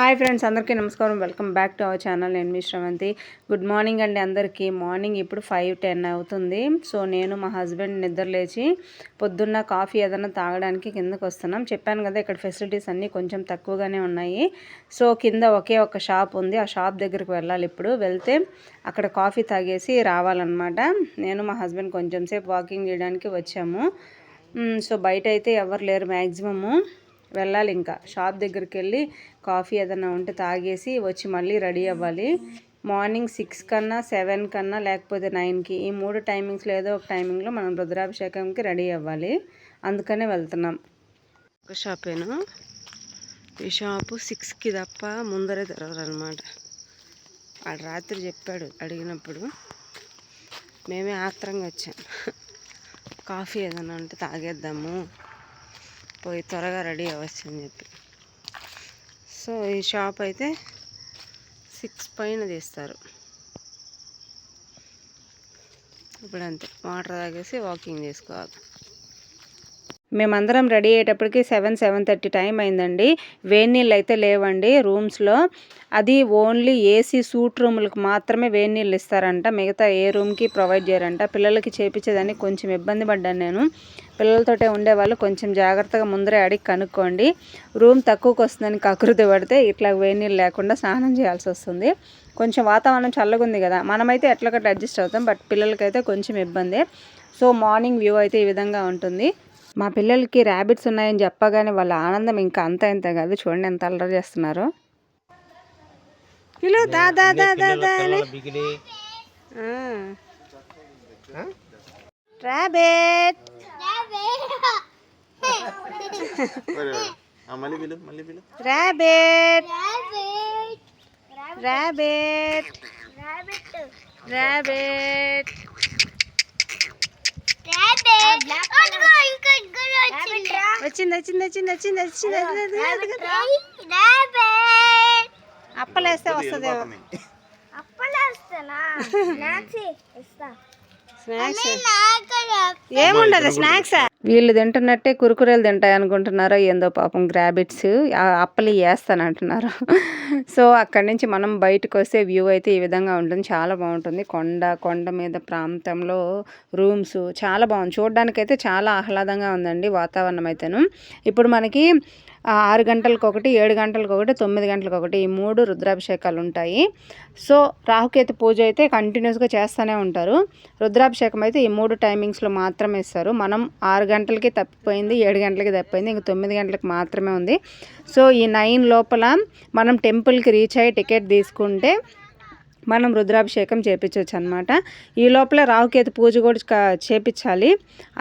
Hi friends అందరికీ నమస్కారం. Welcome back to our channel. నేను మీ శ్రవంతి. గుడ్ మార్నింగ్ అండి అందరికీ. మార్నింగ్ ఇప్పుడు ఫైవ్ టెన్ అవుతుంది. సో నేను మా హస్బెండ్ నిద్ర లేచి పొద్దున్న కాఫీ ఏదైనా తాగడానికి కిందకు వస్తున్నాం. చెప్పాను కదా ఇక్కడ ఫెసిలిటీస్ అన్నీ కొంచెం తక్కువగానే ఉన్నాయి. సో కింద ఒకే ఒక షాప్ ఉంది. ఆ షాప్ దగ్గరికి వెళ్ళాలి ఇప్పుడు. వెళ్తే అక్కడ కాఫీ తాగేసి రావాలన్నమాట. నేను మా హస్బెండ్ కొంచెం సేపు వాకింగ్ చేయడానికి వచ్చాము. సో బయట అయితే ఎవరు లేరు మ్యాక్సిమము వెళ్ళాలి ఇంకా. షాప్ దగ్గరికి వెళ్ళి కాఫీ ఏదైనా ఉంటే తాగేసి వచ్చి మళ్ళీ రెడీ అవ్వాలి. మార్నింగ్ సిక్స్ కన్నా సెవెన్ కన్నా లేకపోతే నైన్కి ఈ మూడు టైమింగ్స్లో ఏదో ఒక టైమింగ్లో మనం రుద్రాభిషేకంకి రెడీ అవ్వాలి. అందుకనే వెళ్తున్నాం. ఒక షాపేను? ఈ షాపు సిక్స్కి తప్ప ముందరే తెరవరనమాట వాడు రాత్రి చెప్పాడు అడిగినప్పుడు. మేమే ఆత్రంగా వచ్చాం. కాఫీ ఏదైనా ఉంటే తాగేద్దాము. పోయి త్వరగా రెడీ అవ్వచ్చు అని చెప్పి. సో ఈ షాప్ అయితే సిక్స్ పైన తీస్తారు. ఇప్పుడు అంతే వాటర్ తాగేసి వాకింగ్ చేసుకోవాలి. మేమందరం రెడీ అయ్యేటప్పటికి సెవెన్ సెవెన్ థర్టీ టైం అయిందండి. వేడి నీళ్ళు అయితే లేవండి రూమ్స్లో. అది ఓన్లీ ఏసీ సూట్ రూములకు మాత్రమే వేడి నీళ్ళు ఇస్తారంట. మిగతా ఏ రూమ్కి ప్రొవైడ్ చేయరంట. పిల్లలకి చేపించేదానికి కొంచెం ఇబ్బంది పడ్డాను నేను. పిల్లలతోటే ఉండేవాళ్ళు. కొంచెం జాగ్రత్తగా ముందరే అడిగి కనుక్కోండి. రూమ్ తక్కువకి వస్తుందని కకృతి పడితే ఇట్లా వేడి నీళ్ళు లేకుండా స్నానం చేయాల్సి వస్తుంది. కొంచెం వాతావరణం చల్లగా ఉంది కదా. మనమైతే ఎట్లకట్లా అడ్జస్ట్ అవుతాం. బట్ పిల్లలకైతే కొంచెం ఇబ్బంది. సో మార్నింగ్ వ్యూ అయితే ఈ విధంగా ఉంటుంది. మా పిల్లలకి ర్యాబిట్స్ ఉన్నాయని చెప్పగానే వాళ్ళ ఆనందం ఇంకా అంత ఇంత కాదు. చూడండి ఎంత అల్లరి చేస్తున్నారు. పిలు దా దా దా దా దా ర్యాబిట్ ర్యాబిట్ ర్యాబిట్ ర్యాబిట్ వచ్చింది వచ్చింది వచ్చింది వచ్చింది వచ్చింది అప్పలేస్తే వస్తుందేమో స్నాక్స్. ఏముండదు స్నాక్స్. వీళ్ళు తింటున్నట్టే కురుకురేలు తింటాయి అనుకుంటున్నారో ఏందో పాపం గ్రాబిట్స్ అప్పలి వేస్తాను అంటున్నారు సో అక్కడి నుంచి మనం బయటకు వస్తే వ్యూ అయితే ఈ విధంగా ఉంటుంది. చాలా బాగుంటుంది. కొండ కొండ మీద ప్రాంతంలో రూమ్స్ చాలా బాగుంది. చూడడానికైతే చాలా ఆహ్లాదంగా ఉందండి వాతావరణం అయితేను. ఇప్పుడు మనకి ఆరు గంటలకు ఒకటి ఏడు గంటలకు ఒకటి తొమ్మిది గంటలకు ఒకటి ఈ మూడు రుద్రాభిషేకాలు ఉంటాయి సో రాహుకేతు పూజ అయితే కంటిన్యూస్గా చేస్తూనే ఉంటారు. రుద్రాభిషేకం అయితే ఈ మూడు టైమింగ్స్లో మాత్రమే ఇస్తారు. మనం ఆరు గంటలకి తప్పిపోయింది ఏడు గంటలకి తప్పిపోయింది ఇంక తొమ్మిది గంటలకు మాత్రమే ఉంది. సో ఈ నైన్ లోపల మనం టెంపుల్కి రీచ్ అయ్యి టికెట్ తీసుకుంటే మనం రుద్రాభిషేకం చేపించవచ్చు అనమాట ఈ లోపల రావుకేతు పూజ కూడా చేపించాలి.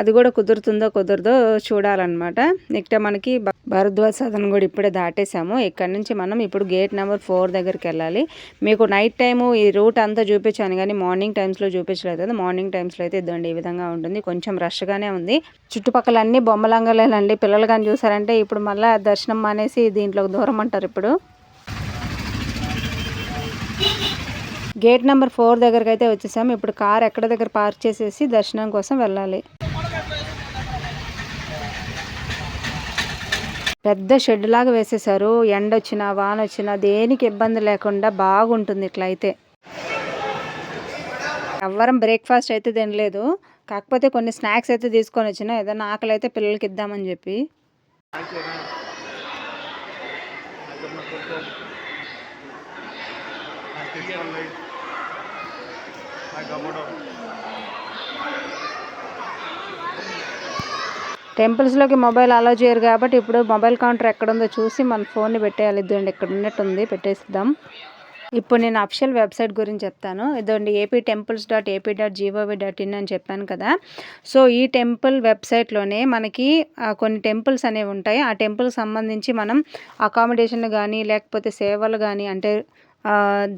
అది కూడా కుదురుతుందో కుదరదో చూడాలన్నమాట. నెక్స్ట్ మనకి భరద్వాజ సదన్ కూడా ఇప్పుడే దాటేసాము ఇక్కడ నుంచి మనం ఇప్పుడు గేట్ నెంబర్ ఫోర్ దగ్గరికి వెళ్ళాలి. మీకు నైట్ టైము ఈ రూట్ అంతా చూపించాను కానీ మార్నింగ్ టైమ్స్లో చూపించలేదు కదా. మార్నింగ్ టైమ్స్లో అయితే ఇద్దండి ఈ విధంగా ఉంటుంది. కొంచెం రష్గానే ఉంది. చుట్టుపక్కల అన్ని బొమ్మలంగలేనండి. పిల్లలు కానీ చూసారంటే ఇప్పుడు మళ్ళీ దర్శనం మానేసి దీంట్లోకి దూరం అంటారు ఇప్పుడు. గేట్ నెంబర్ ఫోర్ దగ్గరకు అయితే వచ్చేసాము. ఇప్పుడు కార్ ఎక్కడ దగ్గర పార్క్ చేసేసి దర్శనం కోసం వెళ్ళాలి. పెద్ద షెడ్ లాగా వేసేసారు ఎండ వచ్చినా వాన వచ్చినా దేనికి ఇబ్బంది లేకుండా బాగుంటుంది ఇట్లా అయితే ఎవ్వరం బ్రేక్ఫాస్ట్ అయితే తినలేదు. కాకపోతే కొన్ని స్నాక్స్ అయితే తీసుకొని వచ్చిన. ఏదైనా ఆకలి అయితే పిల్లలకి ఇద్దామని చెప్పి. టెంపుల్స్లోకి మొబైల్ అలో చేయరు కాబట్టి ఇప్పుడు మొబైల్ కౌంటర్ ఎక్కడుందో చూసి మన ఫోన్ని పెట్టేయాలి. ఇదండి ఇక్కడ ఉన్నట్టుంది పెట్టేసిద్దాం. ఇప్పుడు నేను అఫిషియల్ వెబ్సైట్ గురించి చెప్తాను. ఇదండి AP temples dot AP dot GOV dot in అని చెప్పాను కదా. సో ఈ టెంపుల్ వెబ్సైట్లోనే మనకి కొన్ని టెంపుల్స్ అనేవి ఉంటాయి. ఆ టెంపుల్కి సంబంధించి మనం అకామిడేషన్ కానీ లేకపోతే సేవలు కానీ అంటే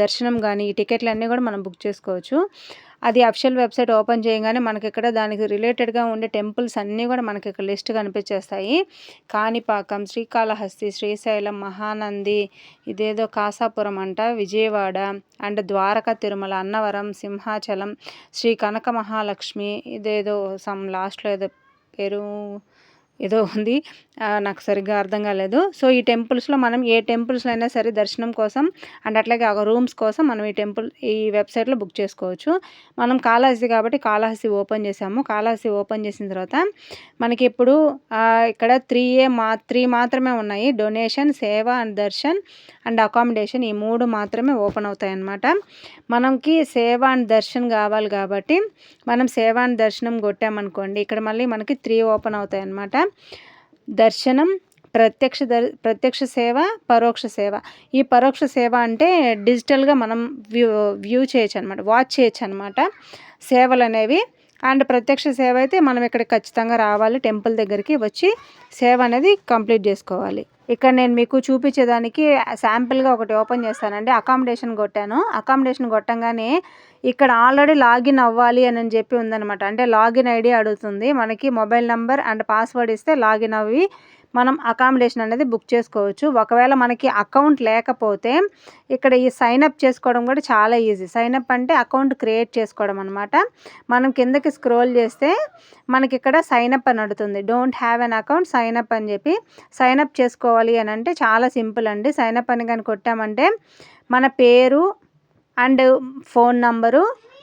దర్శనం కానీ టికెట్లు అన్నీ కూడా మనం బుక్ చేసుకోవచ్చు. అది అఫిషియల్ వెబ్సైట్ ఓపెన్ చేయగానే మనకి ఇక్కడ దానికి రిలేటెడ్గా ఉండే టెంపుల్స్ అన్నీ కూడా మనకి ఇక్కడ లిస్ట్ కనిపించేస్తాయి. కాణిపాకం శ్రీకాళహస్తి శ్రీశైలం మహానంది ఇదేదో కాసాపురం అంట విజయవాడ అండ్ ద్వారకా తిరుమల అన్నవరం సింహాచలం శ్రీ కనక మహాలక్ష్మి ఇదేదో సమ్ లాస్ట్లో ఏదో పేరు ఏదో ఉంది. నాకు సరిగ్గా అర్థం కాలేదు. సో ఈ టెంపుల్స్లో మనం ఏ టెంపుల్స్లో అయినా సరే దర్శనం కోసం అండ్ అట్లాగే ఒక రూమ్స్ కోసం మనం ఈ టెంపుల్ ఈ వెబ్సైట్లో బుక్ చేసుకోవచ్చు. మనం కాళహస్తి కాబట్టి కాళహస్తి ఓపెన్ చేసాము. కాళహస్తి ఓపెన్ చేసిన తర్వాత మనకి ఇప్పుడు ఇక్కడ త్రీ ఏ మా త్రీ మాత్రమే ఉన్నాయి. డొనేషన్ సేవ అండ్ దర్శన్ అండ్ అకామిడేషన్ ఈ మూడు మాత్రమే ఓపెన్ అవుతాయి అన్నమాట మనకి సేవ అండ్ దర్శన్ కావాలి కాబట్టి మనం సేవ అండ్ దర్శనం కొట్టామనుకోండి ఇక్కడ మళ్ళీ మనకి త్రీ ఓపెన్ అవుతాయి అన్నమాట దర్శనం ప్రత్యక్ష దర్ ప్రత్యక్ష సేవ పరోక్ష సేవ. ఈ పరోక్ష సేవ అంటే డిజిటల్గా మనం వ్యూ వ్యూ చేయొచ్చు అనమాట వాచ్ చేయొచ్చు అనమాట సేవలు అనేవి అండ్ ప్రత్యక్ష సేవ అయితే మనం ఇక్కడ ఖచ్చితంగా రావాలి టెంపుల్ దగ్గరికి వచ్చి సేవ అనేది కంప్లీట్ చేసుకోవాలి. ఇక్కడ నేను మీకు చూపించేదానికి శాంపిల్గా ఒకటి ఓపెన్ చేస్తానండి. అకామిడేషన్ కొట్టాను. అకామిడేషన్ కొట్టంగానే ఇక్కడ ఆల్రెడీ లాగిన్ అవ్వాలి అని చెప్పి ఉందనమాట అంటే లాగిన్ ఐడి అడుగుతుంది. మనకి మొబైల్ నెంబర్ అండ్ పాస్వర్డ్ ఇస్తే లాగిన్ అవ్వి మనం అకామిడేషన్ అనేది బుక్ చేసుకోవచ్చు. ఒకవేళ మనకి అకౌంట్ లేకపోతే ఇక్కడ ఈ సైన్అప్ చేసుకోవడం కూడా చాలా ఈజీ సైన్అప్ అంటే అకౌంట్ క్రియేట్ చేసుకోవడం అనమాట మనం కిందకి స్క్రోల్ చేస్తే మనకి ఇక్కడ సైన్అప్ అని అడుగుతుంది. Don't have an account sign up అని చెప్పి సైన్అప్ చేసుకోవాలి అని అంటే చాలా సింపుల్ అండి. సైన్అప్ అని కానీ కొట్టామంటే మన పేరు అండ్ ఫోన్ నంబరు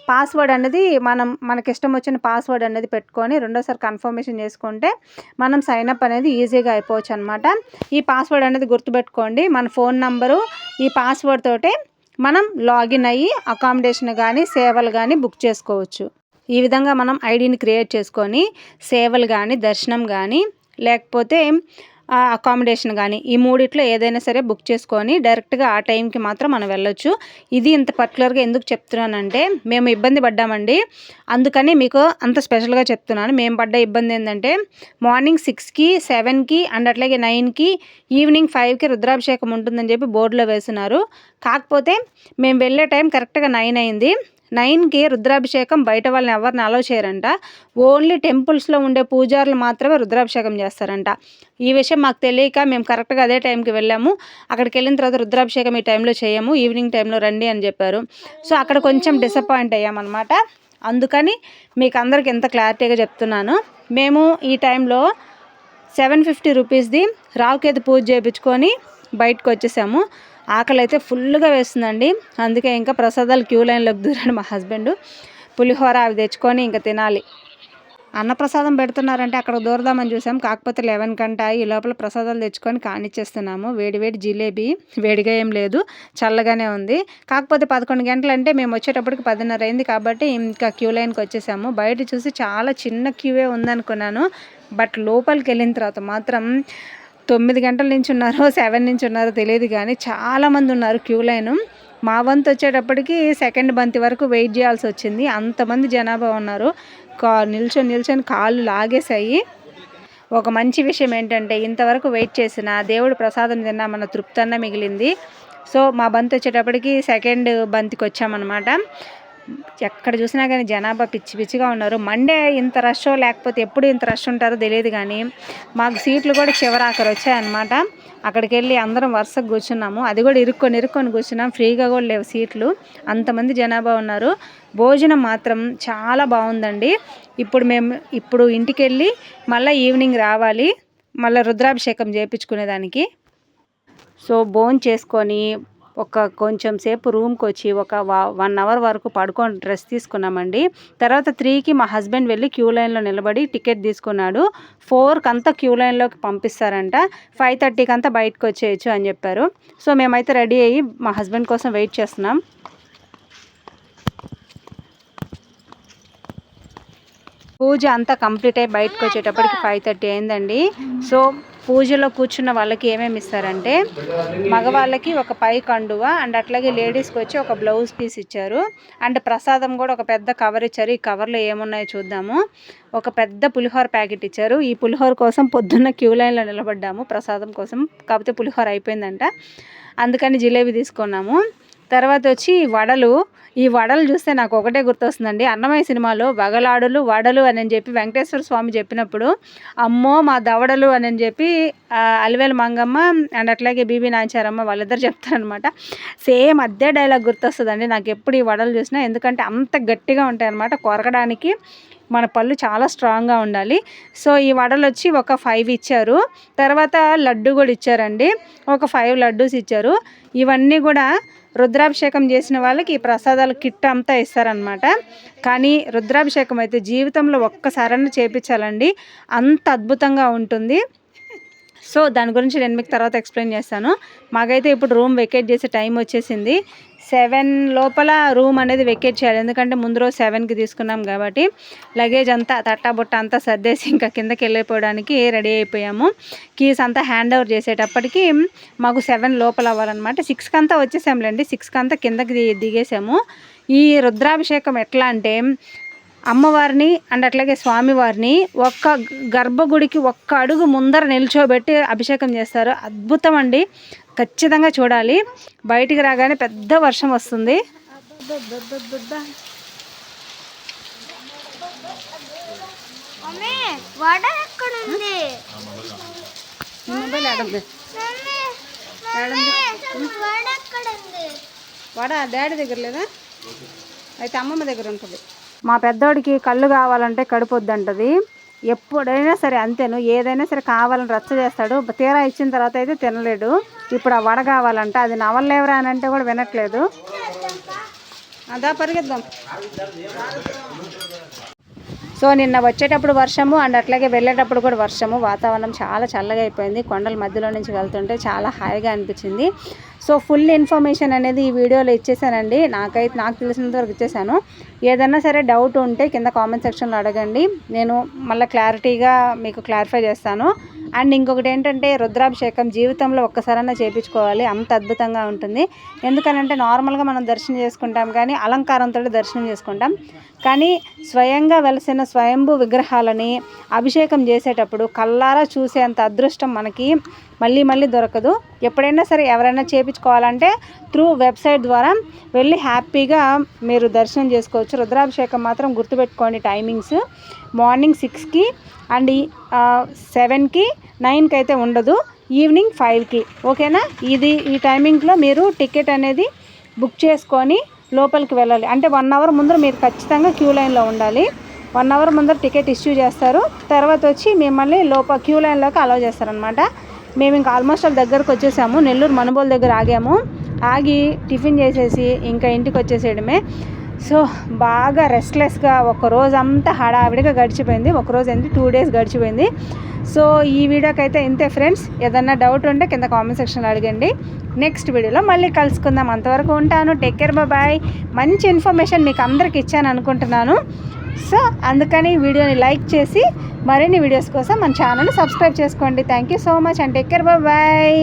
పాస్వర్డ్ అనేది మనం మనకి ఇష్టం వచ్చిన పాస్వర్డ్ అనేది పెట్టుకొని రెండోసారి కన్ఫర్మేషన్ చేసుకుంటే మనం సైనప్ అనేది ఈజీగా అయిపోవచ్చు అనమాట ఈ పాస్వర్డ్ అనేది గుర్తుపెట్టుకోండి. మన ఫోన్ నంబరు ఈ పాస్వర్డ్ తోటే మనం లాగిన్ అయ్యి అకామిడేషన్ కానీ సేవలు కానీ బుక్ చేసుకోవచ్చు. ఈ విధంగా మనం ఐడిని క్రియేట్ చేసుకొని సేవలు కానీ దర్శనం కానీ లేకపోతే అకామిడేషన్ కానీ ఈ మూడిట్లో ఏదైనా సరే బుక్ చేసుకొని డైరెక్ట్గా ఆ టైంకి మాత్రం మనం వెళ్ళొచ్చు. ఇది ఇంత పర్టికులర్గా ఎందుకు చెప్తున్నానంటే మేము ఇబ్బంది పడ్డామండి. అందుకని మీకు అంత స్పెషల్గా చెప్తున్నాను. మేము పడ్డ ఇబ్బంది ఏంటంటే మార్నింగ్ సిక్స్కి సెవెన్కి అండ్ అట్లాగే నైన్కి ఈవినింగ్ ఫైవ్కి రుద్రాభిషేకం ఉంటుందని చెప్పి బోర్డులో వేస్తున్నారు కాకపోతే మేము వెళ్ళే టైం కరెక్ట్గా నైన్ అయింది. నైన్కి రుద్రాభిషేకం బయట వాళ్ళని ఎవరిని అలౌ చేయరంట. ఓన్లీ టెంపుల్స్లో ఉండే పూజారులు మాత్రమే రుద్రాభిషేకం చేస్తారంట. ఈ విషయం మాకు తెలియక మేము కరెక్ట్గా అదే టైంకి వెళ్ళాము. అక్కడికి వెళ్ళిన తర్వాత రుద్రాభిషేకం ఈ టైంలో చేయము ఈవినింగ్ టైంలో రండి అని చెప్పారు. సో అక్కడ కొంచెం డిసప్పాయింట్ అయ్యామన్నమాట. అందుకని మీకు అందరికి ఎంత క్లారిటీగా చెప్తున్నాను. మేము ఈ టైంలో సెవెన్ ఫిఫ్టీ రూపీస్ది రావుకేతు పూజ చేయించుకొని బయటకు వచ్చేసాము. ఆకలి అయితే ఫుల్గా వేస్తుందండి. అందుకే ఇంకా ప్రసాదాలు క్యూ లైన్లోకి దూరాడు మా హస్బెండ్. పులిహోర అవి తెచ్చుకొని ఇంకా తినాలి. అన్నప్రసాదం పెడుతున్నారంటే అక్కడ దూరదామని చూసాం. కాకపోతే లెవెన్ కంట ఈ లోపల ప్రసాదాలు తెచ్చుకొని కానిచ్చేస్తున్నాము. వేడి వేడి జిలేబీ వేడిగా ఏం లేదు. చల్లగానే ఉంది. కాకపోతే పదకొండు గంటలు అంటే మేము వచ్చేటప్పటికి పదిన్నర అయింది కాబట్టి ఇంకా క్యూ లైన్కి వచ్చేసాము. బయట చూసి చాలా చిన్న క్యూవే ఉందనుకున్నాను. బట్ లోపలికి వెళ్ళిన తర్వాత మాత్రం తొమ్మిది గంటల నుంచి ఉన్నారో సెవెన్ నుంచి ఉన్నారో తెలియదు కానీ చాలామంది ఉన్నారు క్యూ లైన్. మా వంతు వచ్చేటప్పటికి సెకండ్ బంతి వరకు వెయిట్ చేయాల్సి వచ్చింది. అంతమంది జనాభా ఉన్నారు. కా నిల్చొని నిల్చొని కాళ్ళు లాగేసాయి ఒక మంచి విషయం ఏంటంటే ఇంతవరకు వెయిట్ చేసిన దేవుడు ప్రసాదం తిన్నా మన తృప్తన్న మిగిలింది. సో మా బంతి వచ్చేటప్పటికి సెకండ్ బంతికి వచ్చామన్నమాట ఎక్కడ చూసినా కానీ జనాభా పిచ్చి పిచ్చిగా ఉన్నారు. మండే ఇంత రష్ లేకపోతే ఎప్పుడు ఇంత రష్ ఉంటారో తెలియదు కానీ మాకు సీట్లు కూడా చివరాకరు వచ్చాయన్నమాట. అక్కడికి వెళ్ళి అందరం వరుసకు కూర్చున్నాము. అది కూడా ఇరుక్కొని ఇరుక్కొని కూర్చున్నాం. ఫ్రీగా కూడా లేవు సీట్లు. అంతమంది జనాభా ఉన్నారు. భోజనం మాత్రం చాలా బాగుందండి. ఇప్పుడు మేము ఇప్పుడు ఇంటికి వెళ్ళి మళ్ళీ ఈవినింగ్ రావాలి. మళ్ళీ రుద్రాభిషేకం చేయించుకునేదానికి సో బోన్ చేసుకొని ఒక కొంచెం సేపు రూమ్కి వచ్చి ఒక వన్ అవర్ వరకు పడుకొని డ్రెస్ తీసుకున్నామండి. తర్వాత త్రీకి మా హస్బెండ్ వెళ్ళి క్యూ లైన్లో నిలబడి టికెట్ తీసుకున్నాడు. ఫోర్కి అంతా క్యూ లైన్లోకి పంపిస్తారంట. ఫైవ్ థర్టీకి అంతా బయటకు వచ్చేయచ్చు అని చెప్పారు. సో మేమైతే రెడీ అయ్యి మా హస్బెండ్ కోసం వెయిట్ చేస్తున్నాం. పూజ అంతా కంప్లీట్ అయ్యి బయటకు వచ్చేటప్పటికి ఫైవ్ థర్టీ అయిందండి. సో పూజలో కూర్చున్న వాళ్ళకి ఏమేమి ఇస్తారంటే మగవాళ్ళకి ఒక పై కండువ అండ్ అట్లాగే లేడీస్కి వచ్చి ఒక బ్లౌజ్ పీస్ ఇచ్చారు. అండ్ ప్రసాదం కూడా ఒక పెద్ద కవర్ ఇచ్చారు. ఈ కవర్లో ఏమున్నాయో చూద్దాము. ఒక పెద్ద పులిహోర ప్యాకెట్ ఇచ్చారు. ఈ పులిహోర కోసం పొద్దున్న క్యూ లైన్లో నిలబడ్డాము ప్రసాదం కోసం. కాకపోతే పులిహోర అయిపోయిందంట. అందుకని జిలేబీ తీసుకున్నాము. తర్వాత వచ్చి వడలు ఈ వడలు చూస్తే నాకు ఒకటే గుర్తొస్తుందండి. అన్నమయ్య సినిమాలో బగలాడులు వడలు అని చెప్పి వెంకటేశ్వర స్వామి చెప్పినప్పుడు అమ్మో మా దవడలు అని చెప్పి అలివేలు మంగమ్మ అండ్ అట్లాగే బీబీ నాచారమ్మ వాళ్ళిద్దరు చెప్తారనమాట. సేమ్ అదే డైలాగ్ గుర్తొస్తుందండి. నాకు ఎప్పుడు ఈ వడలు చూసినా ఎందుకంటే అంత గట్టిగా ఉంటాయన్నమాట కొరకడానికి. మన పళ్ళు చాలా స్ట్రాంగ్గా ఉండాలి. సో ఈ వడలు వచ్చి ఒక ఫైవ్ ఇచ్చారు. తర్వాత లడ్డు కూడా ఇచ్చారండి. ఒక ఫైవ్ లడ్డూస్ ఇచ్చారు. ఇవన్నీ కూడా రుద్రాభిషేకం చేసిన వాళ్ళకి ఈ ప్రసాదాలు కిట్ అంతా ఇస్తారనమాట కానీ రుద్రాభిషేకం అయితే జీవితంలో ఒక్కసారన్నా చేపించాలండి. అంత అద్భుతంగా ఉంటుంది. సో దాని గురించి నేను మీకు తర్వాత ఎక్స్ప్లెయిన్ చేస్తాను. మాకైతే ఇప్పుడు రూమ్ వెకేట్ చేసే టైం వచ్చేసింది. సెవెన్ లోపల రూమ్ అనేది వెకేట్ చేయాలి. ఎందుకంటే ముందు రోజు సెవెన్కి తీసుకున్నాం కాబట్టి లగేజ్ అంతా తట్టాబుట్ట అంతా సర్దేసి ఇంకా కిందకి వెళ్ళిపోవడానికి రెడీ అయిపోయాము. కీస్ అంతా హ్యాండ్ ఓవర్ చేసేటప్పటికి మాకు సెవెన్ లోపల అవ్వాలన్నమాట. సిక్స్కి అంతా వచ్చేసాంలేండి. సిక్స్కి అంతా కిందకి దిగేసాము. ఈ రుద్రాభిషేకం ఎట్లా అంటే అమ్మవారిని అండ్ అట్లాగే స్వామివారిని ఒక్క గర్భగుడికి ఒక్క అడుగు ముందర నిల్చోబెట్టి అభిషేకం చేస్తారు. అద్భుతం అండి. ఖచ్చితంగా చూడాలి. బయటికి రాగానే పెద్ద వర్షం వస్తుంది. వాడ డాడీ దగ్గర లేదా? అయితే అమ్మమ్మ దగ్గర ఉంటుంది. మా పెద్దోడికి కళ్ళు కావాలంటే కడుపు వద్దంటది ఎప్పుడైనా సరే అంతేను. ఏదైనా సరే కావాలని రచ్చ చేస్తాడు. తీరా ఇచ్చిన తర్వాత అయితే తినలేడు. ఇప్పుడు ఆ వడ కావాలంట. అది నవలేవరా అని అంటే కూడా వినట్లేదు. అదా పరిగెద్దాం సో నిన్న వచ్చేటప్పుడు వర్షము అండ్ అట్లాగే వెళ్ళేటప్పుడు కూడా వర్షము. వాతావరణం చాలా చల్లగా అయిపోయింది. కొండల మధ్యలో నుంచి వెళ్తుంటే చాలా హాయిగా అనిపించింది. సో ఫుల్ ఇన్ఫర్మేషన్ అనేది ఈ వీడియోలో ఇచ్చేసానండి. నాకైతే నాకు తెలిసినంత వరకు ఇచ్చేసాను. ఏదన్నా సరే డౌట్ ఉంటే కింద కామెంట్ సెక్షన్లో అడగండి. నేను మళ్ళీ క్లారిటీగా మీకు క్లారిఫై చేస్తాను. అండ్ ఇంకొకటి ఏంటంటే రుద్రాభిషేకం జీవితంలో ఒక్కసారైనా చేయించుకోవాలి అంత అద్భుతంగా ఉంటుంది. ఎందుకనంటే నార్మల్గా మనం దర్శనం చేసుకుంటాం కానీ అలంకారంతో దర్శనం చేసుకుంటాం. కానీ స్వయంగా వెలసిన స్వయంభూ విగ్రహాలని అభిషేకం చేసేటప్పుడు కల్లారా చూసేంత అదృష్టం మనకి మళ్ళీ మళ్ళీ దొరకదు. ఎప్పుడైనా సరే ఎవరైనా చేయించుకోవాలంటే త్రూ వెబ్సైట్ ద్వారా వెళ్ళి హ్యాపీగా మీరు దర్శనం చేసుకోవచ్చు. రుద్రాభిషేకం మాత్రం గుర్తుపెట్టుకోండి టైమింగ్స్. మార్నింగ్ సిక్స్కి అండ్ సెవెన్కి నైన్కి అయితే ఉండదు. ఈవినింగ్ ఫైవ్కి. ఓకేనా? ఇది ఈ టైమింగ్లో మీరు టికెట్ అనేది బుక్ చేసుకొని లోపలికి వెళ్ళాలి. అంటే వన్ అవర్ ముందర మీరు ఖచ్చితంగా క్యూ లైన్లో ఉండాలి. వన్ అవర్ ముందర టికెట్ ఇష్యూ చేస్తారు. తర్వాత వచ్చి మిమ్మల్ని లోపల క్యూ లైన్లోకి అలౌ చేస్తారనమాట మేము ఇంకా ఆల్మోస్ట్ వాళ్ళ దగ్గరకు వచ్చేసాము. నెల్లూరు మనుబోల్ దగ్గర ఆగాము. ఆగి టిఫిన్ చేసేసి ఇంకా ఇంటికి వచ్చేసేయడమే. సో బాగా రెస్ట్లెస్గా ఒక రోజంతా అంతా హడావిడిగా గడిచిపోయింది. ఒక రోజు ఏంటి టూ డేస్ గడిచిపోయింది. సో ఈ వీడియోకి అయితే ఇంతే ఫ్రెండ్స్. ఏదన్నా డౌట్ ఉంటే కింద కామెంట్ సెక్షన్లో అడగండి. నెక్స్ట్ వీడియోలో మళ్ళీ కలుసుకుందాం. అంతవరకు ఉంటాను. Take care. బాయ్ మంచి ఇన్ఫర్మేషన్ మీకు అందరికి ఇచ్చాను అనుకుంటున్నాను. సో అందుకని వీడియోని లైక్ చేసి మరిన్ని వీడియోస్ కోసం మన ఛానల్ని సబ్స్క్రైబ్ చేసుకోండి. Thank you so much and take care. Bye